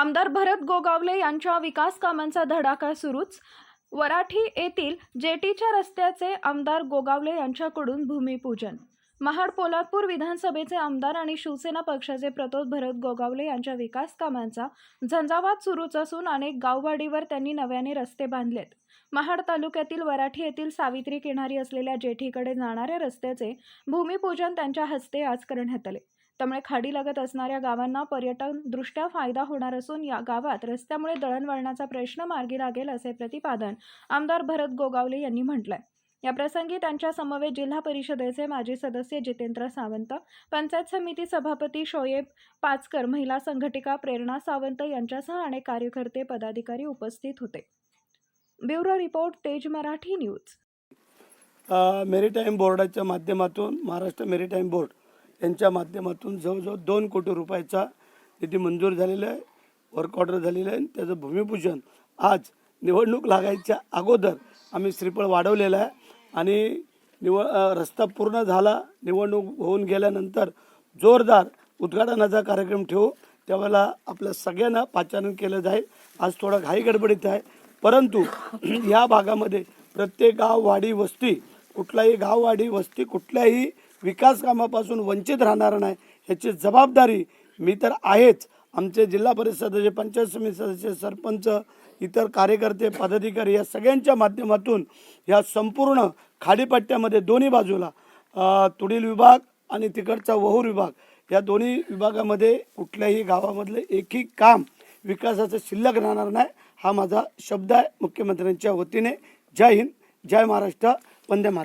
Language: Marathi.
आमदार भरत गोगावले यांच्या विकास कामांचा धडाका सुरूच. वराठी येथील जेटीच्या रस्त्याचे आमदार गोगावले यांच्याकडून भूमिपूजन. महाड पोलादपूर विधानसभेचे आमदार आणि शिवसेना पक्षाचे प्रतोद भरत गोगावले यांच्या विकास कामांचा झंझावात सुरूच असून अनेक गाववाडीवर त्यांनी नव्याने रस्ते बांधलेत. महाड तालुक्यातील वराठी येथील सावित्री किनारी असलेल्या जेठीकडे जाणाऱ्या रस्त्याचे भूमिपूजन त्यांच्या हस्ते आज करण्यात आले. त्यामुळे खाडीलगत असणाऱ्या गावांना पर्यटनदृष्ट्या फायदा होणार असून या गावात रस्त्यामुळे दळणवळणाचा प्रश्न मार्गी लागेल असे प्रतिपादन आमदार भरत गोगावले यांनी म्हटलंय. या प्रसंगी त्यांच्या समवेत जिल्हा परिषदेचे माजी सदस्य जितेंद्र सावंत पंचायत समिती सभापती शोएब पाचकर महिला संघटिका प्रेरणा सावंत यांच्यासह अनेक कार्यकर्ते पदाधिकारी उपस्थित होते. ब्युरो रिपोर्ट तेज मराठी न्यूज. मेरीटाईम बोर्डाच्या माध्यमातून महाराष्ट्र मेरीटाईम बोर्ड त्यांच्या माध्यमातून जवळजवळ दोन कोटी रुपयाचा निधी मंजूर झालेला आहे. वर्क ऑर्डर झालेलं आहे आणि त्याचं भूमिपूजन आज निवडणूक लागायच्या अगोदर आम्ही श्रीफळ वाढवलेलं आहे. आणि निव रस्ता पूर्ण झाला. निवडणूक होऊन गेल्यानंतर जोरदार उद्घाटनाचा कार्यक्रम ठेवू. त्यावेळेला आपल्या सगळ्यांना पाचारण केलं जाईल. आज थोडा घाई गडबडीत आहे. परंतु या भागामध्ये प्रत्येक गाव वाडी वस्ती कुठलाही गाववाडी वस्ती कुठल्याही विकास कामापासून वंचित राहणार नाही ह्याची जबाबदारी मी तर आहेच. आमचे जिल्हा परिषद सदस्य पंचायत समिती सदस्य सरपंच इतर कार्यकर्ते पदाधिकारी या सगळ्यांच्या माध्यमातून या संपूर्ण खाडीपट्ट्यामध्ये दोन्ही बाजूला तुडील विभाग आणि तिकडचा वहूर विभाग या दोन्ही विभागामध्ये कुठल्याही गावामधलं एकही काम विकासाचं शिल्लक राहणार नाही हा माझा शब्द आहे मुख्यमंत्र्यांच्या वतीने. जय हिंद जय महाराष्ट्र वंदे मातरम.